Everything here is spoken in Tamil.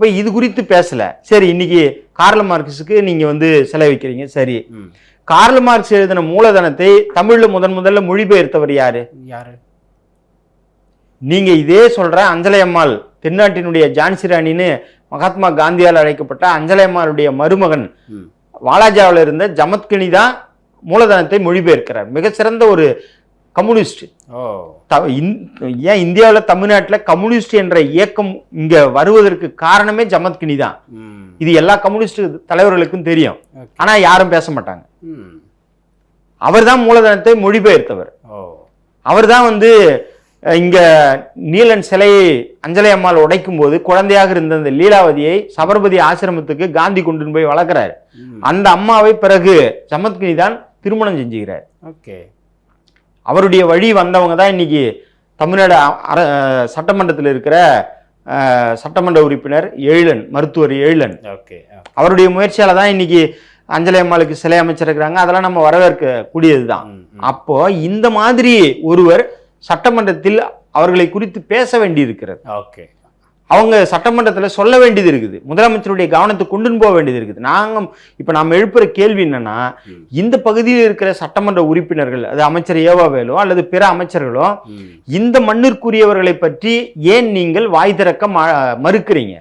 அப்ப இது குறித்து பேசல. சரி இன்னைக்கு கார்ல் மார்க்ஸுக்கு நீங்க வந்து செலவிக்கிறீங்க சரி. கார்ல் மார்க்ஸ் எழுதின மூலதனத்தை தமிழ்ல முதன் முதல்ல மொழிபெயர்த்தவர் யாரு? யாரு? நீங்க இதே சொல்ற அஞ்சலை அம்மாள் தென்னாட்டினுடைய ஜான்சி ராணின்னு மகாத்மா காந்தியால் அழைக்கப்பட்ட அஞ்சலை அம்மாளுடைய மருமகன். வாலாஜாவில் இருந்த ஜமத்கனி தான் மூலதனத்தை மொழிபெயர்க்கிறார். மிகச்சிறந்த ஒரு கம்யூனிஸ்ட். ஏன் இந்தியாவில் தமிழ்நாட்டில் கம்யூனிஸ்ட் என்ற இயக்கம் இங்க வருவதற்கு காரணமே ஜமத்கனி தான். இது எல்லா கம்யூனிஸ்ட் தலைவர்களுக்கும் தெரியும். ஆனா யாரும் பேச மாட்டாங்க. ம். அவர்தான் மூலதனத்தை மொழிபெயர்த்தவர். ஓ. அவர்தான் வந்து இங்க நீலன் சிலையை அஞ்சலை அம்மாள் உடைக்கும் போது குழந்தையாக இருந்த அந்த லீலாவதியை சபர்மதி ஆசிரமத்துக்கு காந்தி கொண்டு போய் வளர்க்குறாரு. அந்த அம்மாவை பிறகு ஜமத்கனி தான் திருமணம் செஞ்சுக்கிறார் ஓகே. அவருடைய வழி வந்தவங்க தான் இன்னைக்கு தமிழ்நாடு அர- சட்டமன்றத்தில் இருக்கிற சட்டமன்ற உறுப்பினர் எழிலன் மருத்துவர் எழிலன் ஓகே அவருடைய முயற்சியால தான் இன்னைக்கு அஞ்சலி அம்மாளுக்கு சிலை அமைச்சிருக்கிறாங்க. அதெல்லாம் நம்ம வரவேற்க கூடியது தான் அப்போ இந்த மாதிரி ஒருவர் சட்டமன்றத்தில் அவர்களை குறித்து பேச வேண்டியிருக்கிறது. ஓகே. அவங்க சட்டமன்றத்தில் சொல்ல வேண்டியது இருக்குது. முதலமைச்சருடைய கவனத்துக்கு கொண்டு போக வேண்டியது இருக்குது. நாங்கள் இப்போ நாம் எழுப்புற கேள்வி என்னன்னா. இந்த பகுதியில் இருக்கிற சட்டமன்ற உறுப்பினர்கள் அது அமைச்சர் ஏவாவேலோ அல்லது பிற அமைச்சர்களோ இந்த மண்ணிற்குரியவர்களை பற்றி ஏன் நீங்கள் வாய் திறக்க ம- மறுக்கிறீங்க?